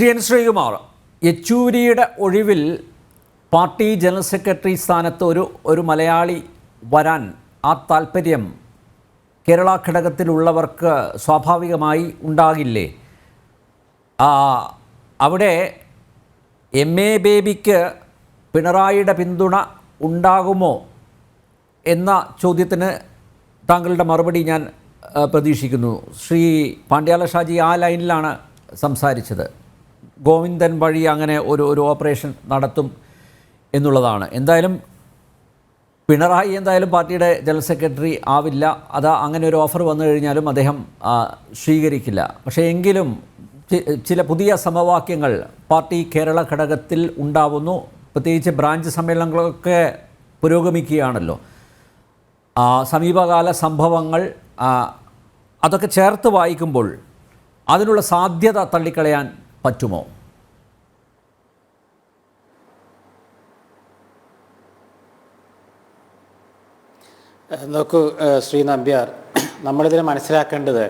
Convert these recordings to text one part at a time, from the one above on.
Shri N Sreekumar യെച്ചൂരിയുടെ ഒഴിവിൽ party general secretary സ്ഥാനത്ത് ഒരു ഒരു മലയാളി വരാൻ ആ താല്പര്യം കേരള ഘടകത്തിലുള്ളവർക്ക് സ്വാഭാവികമായി ഉണ്ടാകില്ലേ? അവിടെ എം എ ബേബിക്ക് പിണറായിയുടെ പിന്തുണ ഉണ്ടാകുമോ എന്ന ചോദ്യത്തിന് താങ്കളുടെ മറുപടി ഞാൻ പ്രതീക്ഷിക്കുന്നു. ശ്രീ പാണ്ഡ്യാല ഷാജി ആ ലൈനിലാണ് സംസാരിച്ചത്. ഗോവിന്ദൻ വഴി അങ്ങനെ ഒരു ഒരു ഓപ്പറേഷൻ നടത്തും എന്നുള്ളതാണ്. എന്തായാലും പിണറായി എന്തായാലും പാർട്ടിയുടെ ജനറൽ സെക്രട്ടറി ആവില്ല. അത് അങ്ങനെ ഒരു ഓഫർ വന്നു കഴിഞ്ഞാലും അദ്ദേഹം സ്വീകരിക്കില്ല. പക്ഷേ എങ്കിലും ചില പുതിയ സമവാക്യങ്ങൾ പാർട്ടി കേരള ഘടകത്തിൽ ഉണ്ടാവുന്നു. പ്രത്യേകിച്ച് ബ്രാഞ്ച് സമ്മേളനങ്ങളൊക്കെ പുരോഗമിക്കുകയാണല്ലോ. സമീപകാല സംഭവങ്ങൾ അതൊക്കെ ചേർത്ത് വായിക്കുമ്പോൾ അതിനുള്ള സാധ്യത തള്ളിക്കളയാൻ പറ്റുമോ? നോക്കൂ ശ്രീ നമ്പ്യാർ നമ്മളിതിൽ മനസ്സിലാക്കേണ്ടത്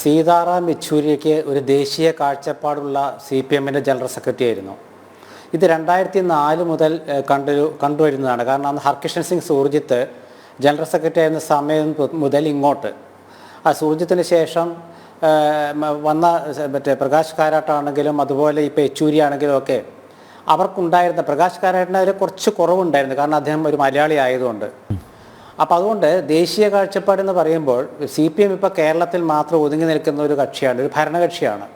സീതാറാം യെച്ചൂരിക്ക് ഒരു ദേശീയ കാഴ്ചപ്പാടുള്ള സി പി എമ്മിന്റെ ജനറൽ സെക്രട്ടറി ആയിരുന്നു. ഇത് രണ്ടായിരത്തി നാല് മുതൽ കണ്ടൊരു കണ്ടു കണ്ടുവരുന്നതാണ്. കാരണം അന്ന് ഹർകിഷൻ സിംഗ് സൂർജിത്ത് ജനറൽ സെക്രട്ടറി ആയിരുന്ന സമയം മുതൽ ഇങ്ങോട്ട്. ആ സൂർജിത്തിന് ശേഷം വന്ന മറ്റേ പ്രകാശ് കാരാട്ടാണെങ്കിലും അതുപോലെ ഇപ്പോൾ യെച്ചൂരി ആണെങ്കിലും ഒക്കെ അവർക്കുണ്ടായിരുന്ന പ്രകാശ് കാരാട്ടിന് അതിൽ കുറച്ച് കുറവുണ്ടായിരുന്നു. കാരണം അദ്ദേഹം ഒരു മലയാളി ആയതുകൊണ്ട്. അപ്പോൾ അതുകൊണ്ട് ദേശീയ കാഴ്ചപ്പാടെന്ന് പറയുമ്പോൾ സി പി എം ഇപ്പോൾ കേരളത്തിൽ മാത്രം ഒതുങ്ങി നിൽക്കുന്ന ഒരു കക്ഷിയാണ് ഒരു ഭരണകക്ഷിയാണ്.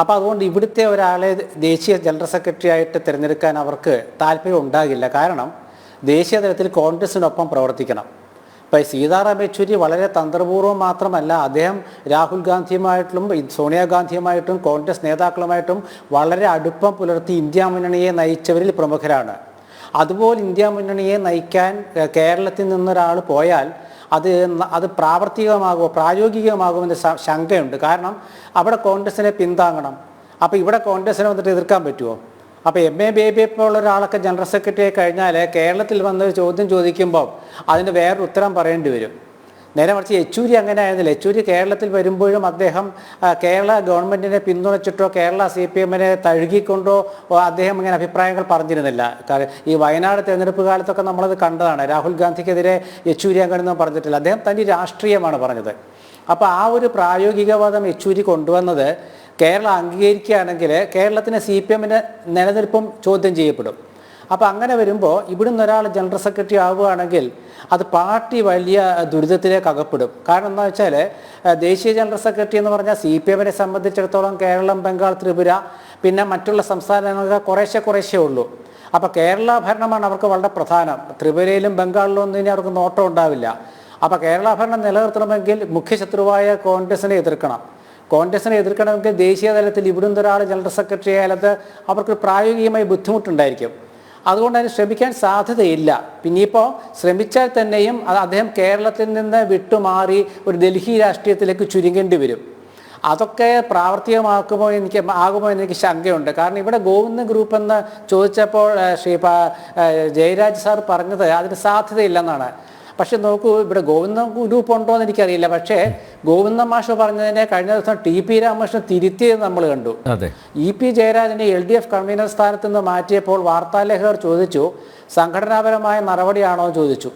അപ്പോൾ അതുകൊണ്ട് ഇവിടുത്തെ ഒരാളെ ദേശീയ ജനറൽ സെക്രട്ടറി ആയിട്ട് തിരഞ്ഞെടുക്കാൻ അവർക്ക് താല്പര്യം ഉണ്ടാകില്ല. കാരണം ദേശീയ തലത്തിൽ കോൺഗ്രസിനൊപ്പം പ്രവർത്തിക്കണം. ഇപ്പോൾ സീതാറാം യെച്ചൂരി വളരെ തന്ത്രപൂർവം മാത്രമല്ല അദ്ദേഹം രാഹുൽ ഗാന്ധിയുമായിട്ടും സോണിയാഗാന്ധിയുമായിട്ടും കോൺഗ്രസ് നേതാക്കളുമായിട്ടും വളരെ അടുപ്പം പുലർത്തി ഇന്ത്യ മുന്നണിയെ നയിച്ചവരിൽ പ്രമുഖരാണ്. അതുപോലെ ഇന്ത്യ മുന്നണിയെ നയിക്കാൻ കേരളത്തിൽ നിന്നൊരാൾ പോയാൽ അത് അത് പ്രാവർത്തികമാകുമോ പ്രായോഗികമാകുമെന്ന് ശങ്കയുണ്ട്. കാരണം അവിടെ കോൺഗ്രസിനെ പിന്താങ്ങണം. അപ്പോൾ ഇവിടെ കോൺഗ്രസിനെ വന്നിട്ട് എതിർക്കാൻ പറ്റുമോ അപ്പോൾ എം എ ബേബിയെ ഉള്ള ഒരാളൊക്കെ ജനറൽ സെക്രട്ടറി കഴിഞ്ഞാൽ കേരളത്തിൽ വന്ന് ചോദ്യം ചോദിക്കുമ്പോൾ അതിന് വേറൊരു ഉത്തരം പറയേണ്ടി വരും. നേരെ മറിച്ച് യെച്ചൂരി അങ്ങനെ ആയിരുന്നില്ല. യെച്ചൂരി കേരളത്തിൽ വരുമ്പോഴും അദ്ദേഹം കേരള ഗവൺമെന്റിനെ പിന്തുണച്ചിട്ടോ കേരള സി പി എമ്മിനെ തഴുകിക്കൊണ്ടോ അദ്ദേഹം ഇങ്ങനെ അഭിപ്രായങ്ങൾ പറഞ്ഞിരുന്നില്ല. ഈ വയനാട് തെരഞ്ഞെടുപ്പ് കാലത്തൊക്കെ നമ്മളത് കണ്ടതാണ്. രാഹുൽ ഗാന്ധിക്കെതിരെ യെച്ചൂരി അങ്ങനെയൊന്നും പറഞ്ഞിട്ടില്ല. അദ്ദേഹം തനി രാഷ്ട്രീയമാണ് പറഞ്ഞത്. അപ്പോൾ ആ ഒരു പ്രായോഗികവാദം യെച്ചൂരി കൊണ്ടുവന്നത് കേരളം അംഗീകരിക്കുകയാണെങ്കിൽ കേരളത്തിന് സി പി എമ്മിന്റെ നിലനിൽപ്പും ചോദ്യം ചെയ്യപ്പെടും. അപ്പോൾ അങ്ങനെ വരുമ്പോൾ ഇവിടുന്ന് ഒരാൾ ജനറൽ സെക്രട്ടറി ആവുകയാണെങ്കിൽ അത് പാർട്ടി വലിയ ദുരിതത്തിലേക്ക് അകപ്പെടും. കാരണം എന്താ വെച്ചാൽ ദേശീയ ജനറൽ സെക്രട്ടറി എന്ന് പറഞ്ഞാൽ സി പി എമ്മിനെ സംബന്ധിച്ചിടത്തോളം കേരളം ബംഗാൾ ത്രിപുര പിന്നെ മറ്റുള്ള സംസ്ഥാനങ്ങൾക്ക് കുറേശ്ശെ കുറേശ്ശേ ഉള്ളൂ. അപ്പോൾ കേരള ഭരണമാണ് അവർക്ക് വളരെ പ്രധാനം. ത്രിപുരയിലും ബംഗാളിലും ഒന്നും ഇനി അവർക്ക് നോട്ടം ഉണ്ടാവില്ല. അപ്പോൾ കേരള ഭരണം നിലനിർത്തണമെങ്കിൽ മുഖ്യശത്രുവായ കോൺഗ്രസിനെ എതിർക്കണം. കോൺഗ്രസിനെ എതിർക്കണമെങ്കിൽ ദേശീയ തലത്തിൽ ഇവിടുന്ന് ഒരാൾ ജനറൽ സെക്രട്ടറി ആയാലത് അവർക്ക് പ്രായോഗികമായി ബുദ്ധിമുട്ടുണ്ടായിരിക്കും. അതുകൊണ്ട് അതിന് ശ്രമിക്കാൻ സാധ്യതയില്ല. പിന്നെയിപ്പോൾ ശ്രമിച്ചാൽ തന്നെയും അത് അദ്ദേഹം കേരളത്തിൽ നിന്ന് വിട്ടുമാറി ഒരു ഡൽഹി രാഷ്ട്രീയത്തിലേക്ക് ചുരുങ്ങേണ്ടി വരും. അതൊക്കെ പ്രാവർത്തികമാക്കുമോ എനിക്ക് ആകുമോ എന്ന് എനിക്ക് ശങ്കയുണ്ട്. കാരണം ഇവിടെ ഗോവിന്ദ ഗ്രൂപ്പ് എന്ന് ചോദിച്ചപ്പോൾ ശ്രീ ജയരാജ് സാർ പറഞ്ഞത് അതിന് സാധ്യതയില്ലെന്നാണ്. പക്ഷെ നോക്കൂ ഇവിടെ ഗോവിന്ദ ഗ്രൂപ്പ് ഉണ്ടോ എന്ന് എനിക്കറിയില്ല. പക്ഷേ ഗോവിന്ദ മാഷ് പറഞ്ഞതിനെ കഴിഞ്ഞ ദിവസം ടി പി രാമകൃഷ്ണൻ തിരുത്തിയത് നമ്മൾ കണ്ടു. ഇ പി ജയരാജനെ എൽ ഡി എഫ് കൺവീനർ സ്ഥാനത്ത് നിന്ന് മാറ്റിയപ്പോൾ വാർത്താലേഖകർ ചോദിച്ചു സംഘടനാപരമായ നടപടിയാണോ എന്ന് ചോദിച്ചു.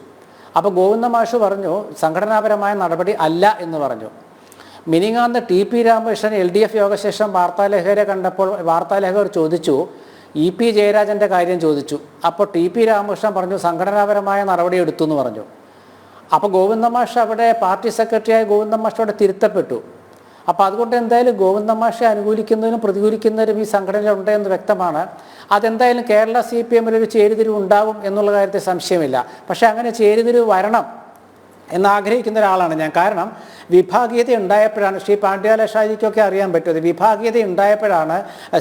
അപ്പോൾ ഗോവിന്ദ മാഷ് പറഞ്ഞു സംഘടനാപരമായ നടപടി അല്ല എന്ന് പറഞ്ഞു. മിനിങ്ങാന്ന് T P Ramakrishnan L D F യോഗശേഷം വാർത്താലേഖകരെ കണ്ടപ്പോൾ വാർത്താലേഖകർ ചോദിച്ചു ഇ പി ജയരാജന്റെ കാര്യം ചോദിച്ചു. അപ്പോൾ ടി പി രാമകൃഷ്ണൻ പറഞ്ഞു സംഘടനാപരമായ നടപടി എടുത്തു എന്ന് പറഞ്ഞു. അപ്പോൾ ഗോവിന്ദ മാഷ് അവിടെ പാർട്ടി സെക്രട്ടറിയായ ഗോവിന്ദ മാഷ് അവിടെ തിരുത്തപ്പെട്ടു. അപ്പോൾ അതുകൊണ്ട് എന്തായാലും ഗോവിന്ദ മാഷെ അനുകൂലിക്കുന്നതിനും പ്രതികൂലിക്കുന്നതിനും ഈ സംഘടനയിലുണ്ട് എന്ന് വ്യക്തമാണ്. അതെന്തായാലും കേരള സി പി ഒരു ചേരിതിരിവ് ഉണ്ടാകും എന്നുള്ള കാര്യത്തിൽ സംശയമില്ല. പക്ഷേ അങ്ങനെ ചേരിതിരിവ് വരണം എന്നാഗ്രഹിക്കുന്ന ഒരാളാണ് ഞാൻ. കാരണം വിഭാഗീയത ഉണ്ടായപ്പോഴാണ് ശ്രീ പാണ്ഡ്യാല ഷാജിക്കൊക്കെ അറിയാൻ പറ്റും വിഭാഗീയത ഉണ്ടായപ്പോഴാണ്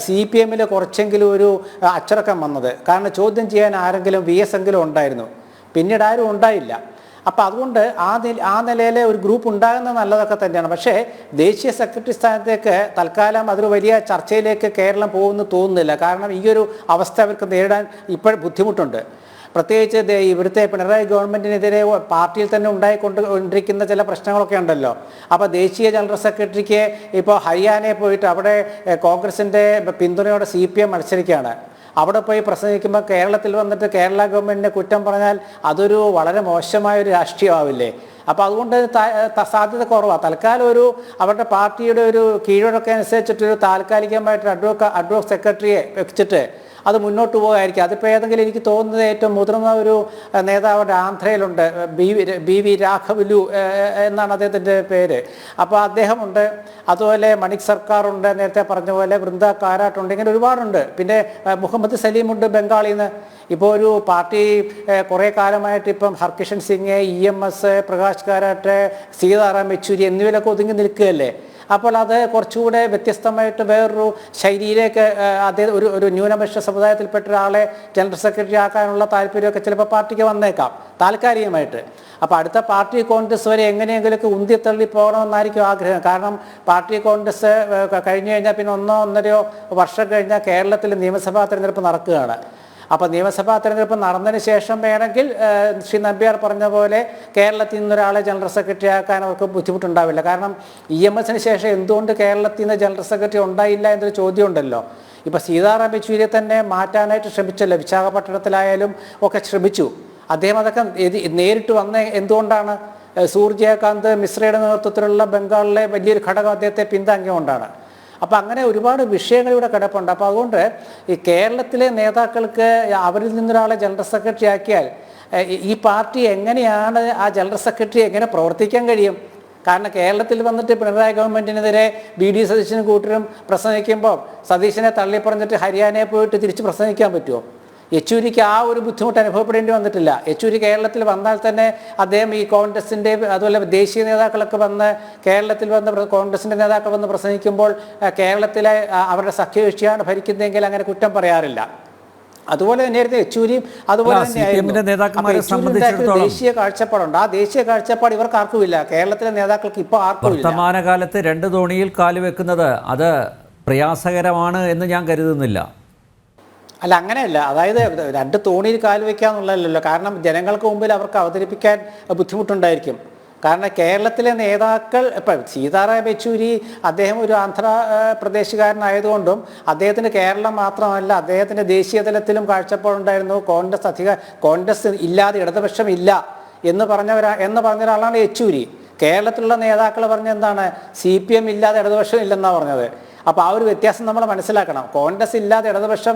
സി പി എമ്മിൽ കുറച്ചെങ്കിലും ഒരു അച്ചടക്കം വന്നത്. കാരണം ചോദ്യം ചെയ്യാൻ ആരെങ്കിലും വി എസ് എങ്കിലും ഉണ്ടായിരുന്നു. പിന്നീട് ആരും ഉണ്ടായില്ല. അപ്പോൾ അതുകൊണ്ട് ആ ആ നിലയിലെ ഒരു ഗ്രൂപ്പ് ഉണ്ടാകുന്നത് നല്ലതൊക്കെ തന്നെയാണ്. പക്ഷേ ദേശീയ സെക്രട്ടറി സ്ഥാനത്തേക്ക് തൽക്കാലം അതൊരു വലിയ ചർച്ചയിലേക്ക് കേരളം പോകുമെന്ന് തോന്നുന്നില്ല. കാരണം ഈ ഒരു അവസ്ഥ അവർക്ക് നേരിടാൻ ഇപ്പോൾ ബുദ്ധിമുട്ടുണ്ട്. പ്രത്യേകിച്ച് ഇവിടുത്തെ പിണറായി ഗവൺമെന്റിനെതിരെ പാർട്ടിയിൽ തന്നെ ഉണ്ടായിക്കൊണ്ട് കൊണ്ടിരിക്കുന്ന ചില പ്രശ്നങ്ങളൊക്കെ ഉണ്ടല്ലോ. അപ്പോൾ ദേശീയ ജനറൽ സെക്രട്ടറിക്ക് ഇപ്പോൾ ഹരിയാനയിൽ പോയിട്ട് അവിടെ കോൺഗ്രസിന്റെ പിന്തുണയോടെ സി പി എം മത്സരിക്കുകയാണ്. അവിടെ പോയി പ്രസംഗിക്കുമ്പോൾ കേരളത്തിൽ വന്നിട്ട് കേരള ഗവൺമെന്റിനെ കുറ്റം പറഞ്ഞാൽ അതൊരു വളരെ മോശമായൊരു രാഷ്ട്രീയമാവില്ലേ? അപ്പോൾ അതുകൊണ്ട് സാധ്യത കുറവാണ് തൽക്കാലം ഒരു അവരുടെ പാർട്ടിയുടെ ഒരു കീഴടക്കം അനുസരിച്ചിട്ട് ഒരു താൽക്കാലികമായിട്ട് അഡ്വക്ക അഡ്വോക് സെക്രട്ടറിയെ വെച്ചിട്ട് അത് മുന്നോട്ട് പോകുമായിരിക്കും അതിപ്പോൾ ഏതെങ്കിലും എനിക്ക് തോന്നുന്നത് ഏറ്റവും മുതിർന്ന ഒരു നേതാവിന്റെ ആന്ധ്രയിലുണ്ട് ബി ബി വി രാഘവലു എന്നാണ് അദ്ദേഹത്തിന്റെ പേര്. അപ്പോൾ അദ്ദേഹമുണ്ട്. അതുപോലെ മണിക് സർക്കാറുണ്ട്. നേരത്തെ പറഞ്ഞ പോലെ വൃന്ദ കാരാട്ടുണ്ട് ഇങ്ങനെ ഒരുപാടുണ്ട്. പിന്നെ മുഹമ്മദ് സലീമുണ്ട് ബംഗാളിൽ നിന്ന് ഇപ്പോൾ ഒരു പാർട്ടി കുറേ കാലമായിട്ട് ഇപ്പം Harkishan Singh E M S Prakash Karat Sitaram Yechury എന്നിവയിലൊക്കെ ഒതുങ്ങി നിൽക്കുകയല്ലേ? അപ്പോൾ അത് കുറച്ചുകൂടെ വ്യത്യസ്തമായിട്ട് വേറൊരു ശൈലിയിലേക്ക് അദ്ദേഹം ഒരു ഒരു ന്യൂനപക്ഷ സമുദായത്തിൽപ്പെട്ട ഒരാളെ ജനറൽ സെക്രട്ടറി ആക്കാനുള്ള താല്പര്യമൊക്കെ ചിലപ്പോൾ പാർട്ടിക്ക് വന്നേക്കാം താൽക്കാലികമായിട്ട്. അപ്പോൾ അടുത്ത പാർട്ടി കോൺഗ്രസ് വരെ എങ്ങനെയെങ്കിലുമൊക്കെ ഉന്തിത്തള്ളി പോകണമെന്നായിരിക്കും ആഗ്രഹം. കാരണം പാർട്ടി കോൺഗ്രസ് കഴിഞ്ഞു കഴിഞ്ഞാൽ പിന്നെ ഒന്നോ ഒന്നരയോ വർഷം കഴിഞ്ഞാൽ കേരളത്തിൽ നിയമസഭാ തെരഞ്ഞെടുപ്പ് നടക്കുകയാണ്. അപ്പോൾ നിയമസഭാ തെരഞ്ഞെടുപ്പ് നടന്നതിന് ശേഷം വേണമെങ്കിൽ ശ്രീ നമ്പ്യാർ പറഞ്ഞ പോലെ കേരളത്തിൽ നിന്നൊരാളെ ജനറൽ സെക്രട്ടറി ആക്കാൻ അവർക്ക് ബുദ്ധിമുട്ടുണ്ടാവില്ല. കാരണം ഇ എം എസിന് ശേഷം എന്തുകൊണ്ട് കേരളത്തിൽ നിന്ന് ജനറൽ സെക്രട്ടറി ഉണ്ടായില്ല എന്നൊരു ചോദ്യം ഉണ്ടല്ലോ ഇപ്പോൾ സീതാറാം യെച്ചൂരിയെ തന്നെ മാറ്റാനായിട്ട് ശ്രമിച്ചല്ലോ. വിശാഖപട്ടണത്തിലായാലും ഒക്കെ ശ്രമിച്ചു. അദ്ദേഹം അതൊക്കെ നേരിട്ട് വന്ന എന്തുകൊണ്ടാണ് സൂർജയകാന്ത് മിശ്രയുടെ നേതൃത്വത്തിലുള്ള ബംഗാളിലെ വലിയൊരു ഘടകം അദ്ദേഹത്തെ പിന്താങ്ങിയുകൊണ്ടാണ് അപ്പോൾ അങ്ങനെ ഒരുപാട് വിഷയങ്ങൾ ഇവിടെ കിടപ്പുണ്ട്. അപ്പോൾ അതുകൊണ്ട് ഈ കേരളത്തിലെ നേതാക്കൾക്ക് അവരിൽ നിന്നൊരാളെ ജനറൽ സെക്രട്ടറി ആക്കിയാൽ ഈ- പാർട്ടി എങ്ങനെയാണ് ആ ജനറൽ സെക്രട്ടറി എങ്ങനെ പ്രവർത്തിക്കാൻ കഴിയും? കാരണം കേരളത്തിൽ വന്നിട്ട് പിണറായി ഗവൺമെന്റിനെതിരെ ബി ഡി സതീശനും കൂട്ടരും പ്രസംഗിക്കുമ്പോൾ സതീശനെ തള്ളിപ്പറഞ്ഞിട്ട് ഹരിയാനയെ പോയിട്ട് തിരിച്ച് പ്രസംഗിക്കാൻ പറ്റുമോ? യെച്ചൂരിക്ക് ആ ഒരു ബുദ്ധിമുട്ട് അനുഭവപ്പെടേണ്ടി വന്നിട്ടില്ല. യെച്ചൂരി കേരളത്തിൽ വന്നാൽ തന്നെ അദ്ദേഹം ഈ കോൺഗ്രസിന്റെ അതുപോലെ ദേശീയ നേതാക്കളൊക്കെ വന്ന് കേരളത്തിൽ വന്ന് കോൺഗ്രസിന്റെ നേതാക്കൾ വന്ന് പ്രസംഗിക്കുമ്പോൾ കേരളത്തിലെ അവരുടെ സഖ്യകക്ഷിയാണ് ഭരിക്കുന്നതെങ്കിൽ അങ്ങനെ കുറ്റം പറയാറില്ല. അതുപോലെ തന്നെയായിരുന്നു യെച്ചൂരിയും അതുപോലെ തന്നെയായിരുന്നു. ദേശീയ കാഴ്ചപ്പാടുണ്ട്. ആ ദേശീയ കാഴ്ചപ്പാട് ഇവർക്ക് ആർക്കുമില്ല കേരളത്തിലെ നേതാക്കൾക്ക് ഇപ്പോൾ ആർക്കും വർത്തമാനകാലത്ത് രണ്ട് തോണിയിൽ കാലുവെക്കുന്നത് അത് പ്രയാസകരമാണ് എന്ന് ഞാൻ കരുതുന്നില്ല. അല്ല അങ്ങനെയല്ല. അതായത് രണ്ട് തോണിയിൽ കാൽ വയ്ക്കാന്നുള്ളതല്ലോ കാരണം ജനങ്ങൾക്ക് മുമ്പിൽ അവർക്ക് അവതരിപ്പിക്കാൻ ബുദ്ധിമുട്ടുണ്ടായിരിക്കും. കാരണം കേരളത്തിലെ നേതാക്കൾ ഇപ്പം സീതാറാം യെച്ചൂരി അദ്ദേഹം ഒരു ആന്ധ്ര ആ, പ്രദേശുകാരനായതുകൊണ്ടും അദ്ദേഹത്തിന് കേരളം മാത്രമല്ല അദ്ദേഹത്തിന്റെ ദേശീയ തലത്തിലും കാഴ്ചപ്പാടുണ്ടായിരുന്നു. കോൺഗ്രസ് അധിക കോൺഗ്രസ് ഇല്ലാതെ ഇടതുപക്ഷം ഇല്ല എന്ന് പറഞ്ഞവരാ എന്ന് പറഞ്ഞ ഒരാളാണ് യെച്ചൂരി. കേരളത്തിലുള്ള നേതാക്കൾ പറഞ്ഞ എന്താണ്? സി പി എം ഇല്ലാതെ ഇടതുപക്ഷം ഇല്ലെന്നാണ് പറഞ്ഞത്. അപ്പോൾ ആ ഒരു വ്യത്യാസം നമ്മൾ മനസ്സിലാക്കണം. കോൺഗ്രസ് ഇല്ലാതെ ഇടതുപക്ഷം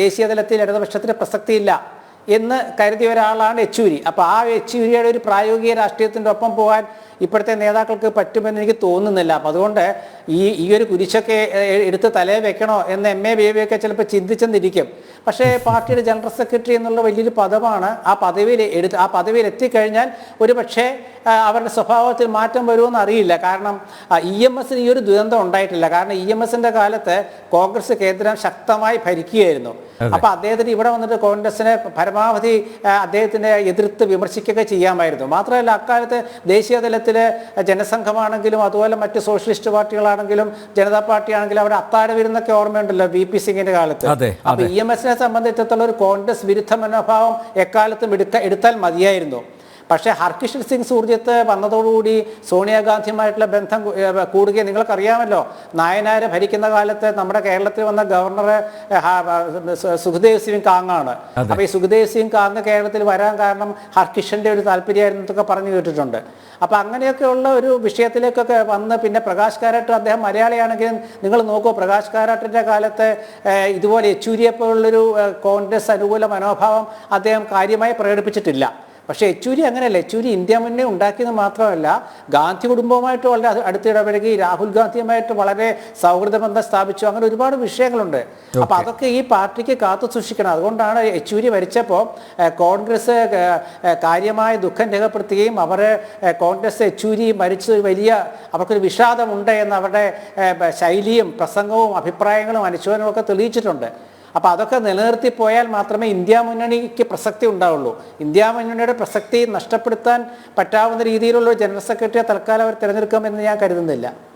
ദേശീയ തലത്തിൽ ഇടതുപക്ഷത്തിന് പ്രസക്തിയില്ല എന്ന് കരുതിയ ഒരാളാണ് യെച്ചൂരി. അപ്പോൾ ആ യെച്ചൂരിയുടെ ഒരു പ്രായോഗിക രാഷ്ട്രീയത്തിന്റെ ഒപ്പം പോകാൻ ഇപ്പോഴത്തെ നേതാക്കൾക്ക് പറ്റുമെന്ന് എനിക്ക് തോന്നുന്നില്ല. അപ്പം അതുകൊണ്ട് ഈ ഈ ഒരു കുരിശൊക്കെ എ- എടുത്ത് തലേ വെക്കണോ എന്ന് എം എ ഒക്കെ ചിലപ്പോൾ ചിന്തിച്ചെന്നിരിക്കും. പക്ഷേ പാർട്ടിയുടെ ജനറൽ സെക്രട്ടറി എന്നുള്ള വലിയൊരു പദമാണ് ആ പദവിയിൽ എടുത്ത് ആ പദവിയിൽ എത്തിക്കഴിഞ്ഞാൽ ഒരു പക്ഷേ അവരുടെ സ്വഭാവത്തിൽ മാറ്റം വരുമെന്ന് അറിയില്ല. കാരണം ഇ എം എസിന് ഈ ഒരു ദുരന്തം ഉണ്ടായിട്ടില്ല. കാരണം ഇ എം എസിന്റെ കാലത്ത് കോൺഗ്രസ് കേന്ദ്രം ശക്തമായി ഭരിക്കുകയായിരുന്നു. അപ്പോൾ അദ്ദേഹത്തിന് ഇവിടെ വന്നിട്ട് കോൺഗ്രസിനെ പരമാവധി അദ്ദേഹത്തിനെ എതിർത്ത് വിമർശിക്കുകയൊക്കെ ചെയ്യാമായിരുന്നു. മാത്രമല്ല അക്കാലത്ത് ദേശീയ തലത്തിൽ ജനസംഘമാണെങ്കിലും അതുപോലെ മറ്റ് സോഷ്യലിസ്റ്റ് പാർട്ടികളാണെങ്കിലും ജനതാ പാർട്ടി ആണെങ്കിലും അവിടെ അത്താഴ വിരുന്നൊക്കെ ഓർമ്മയുണ്ടല്ലോ വി പി സിംഗിന്റെ കാലത്ത്. അപ്പൊ ഇ എം എസിനെ സംബന്ധിച്ചിടത്തോളം ഒരു കോൺഗ്രസ് വിരുദ്ധ മനോഭാവം എക്കാലത്തും എടുക്ക എടുത്താൽ മതിയായിരുന്നു. പക്ഷേ ഹർകിഷൻ സിംഗ് സൂർജിത്ത് വന്നതോടുകൂടി സോണിയാഗാന്ധിയുമായിട്ടുള്ള ബന്ധം കൂടുകയും നിങ്ങൾക്കറിയാമല്ലോ നായനാര് ഭരിക്കുന്ന കാലത്ത് നമ്മുടെ കേരളത്തിൽ വന്ന ഗവർണർ സുഖദേവ് സിംഗ് കാങ്ങാണ്. അപ്പൊ ഈ സുഖദേവ് സിംഗ് കാങ് കേരളത്തിൽ വരാൻ കാരണം ഹർകിഷന്റെ ഒരു താല്പര്യമായിരുന്നു എന്നൊക്കെ പറഞ്ഞു കേട്ടിട്ടുണ്ട്. അപ്പൊ അങ്ങനെയൊക്കെയുള്ള ഒരു വിഷയത്തിലേക്കൊക്കെ വന്ന് പിന്നെ പ്രകാശ് കാരാട്ട് അദ്ദേഹം മലയാളിയാണെങ്കിലും നിങ്ങൾ നോക്കൂ പ്രകാശ് കാരാട്ടിന്റെ കാലത്ത് ഇതുപോലെ യെച്ചൂരിയെ പോലുള്ളൊരു കോൺഗ്രസ് അനുകൂല മനോഭാവം അദ്ദേഹം കാര്യമായി പ്രകടിപ്പിച്ചിട്ടില്ല. പക്ഷേ യെച്ചൂരി അങ്ങനെയല്ല. യെച്ചൂരി ഇന്ത്യ മുന്നേ ഉണ്ടാക്കിയത് മാത്രമല്ല ഗാന്ധി കുടുംബവുമായിട്ട് വളരെ അടുത്തിടപഴകി രാഹുൽ ഗാന്ധിയുമായിട്ട് വളരെ സൗഹൃദ ബന്ധം സ്ഥാപിച്ചു. അങ്ങനെ ഒരുപാട് വിഷയങ്ങളുണ്ട്. അപ്പൊ അതൊക്കെ ഈ പാർട്ടിക്ക് കാത്തു സൂക്ഷിക്കണം. അതുകൊണ്ടാണ് യെച്ചൂരി മരിച്ചപ്പോൾ കോൺഗ്രസ് കാര്യമായ ദുഃഖം രേഖപ്പെടുത്തുകയും അവർ കോൺഗ്രസ് യെച്ചൂരി മരിച്ചത് വലിയ അവർക്കൊരു വിഷാദമുണ്ട് എന്ന് അവരുടെ ശൈലിയും പ്രസംഗവും അഭിപ്രായങ്ങളും അനുശോചനവും ഒക്കെ തെളിയിച്ചിട്ടുണ്ട്. അപ്പോൾ അതൊക്കെ നിലനിർത്തി പോയാൽ മാത്രമേ ഇന്ത്യ മുന്നണിക്ക് പ്രസക്തി ഉണ്ടാവുള്ളൂ. ഇന്ത്യ മുന്നണിയുടെ പ്രസക്തി നഷ്ടപ്പെടുത്താൻ പറ്റാവുന്ന രീതിയിലുള്ള ജനറൽ സെക്രട്ടറിയെ തൽക്കാലം അവർ തിരഞ്ഞെടുക്കുമെന്ന് ഞാൻ കരുതുന്നില്ല.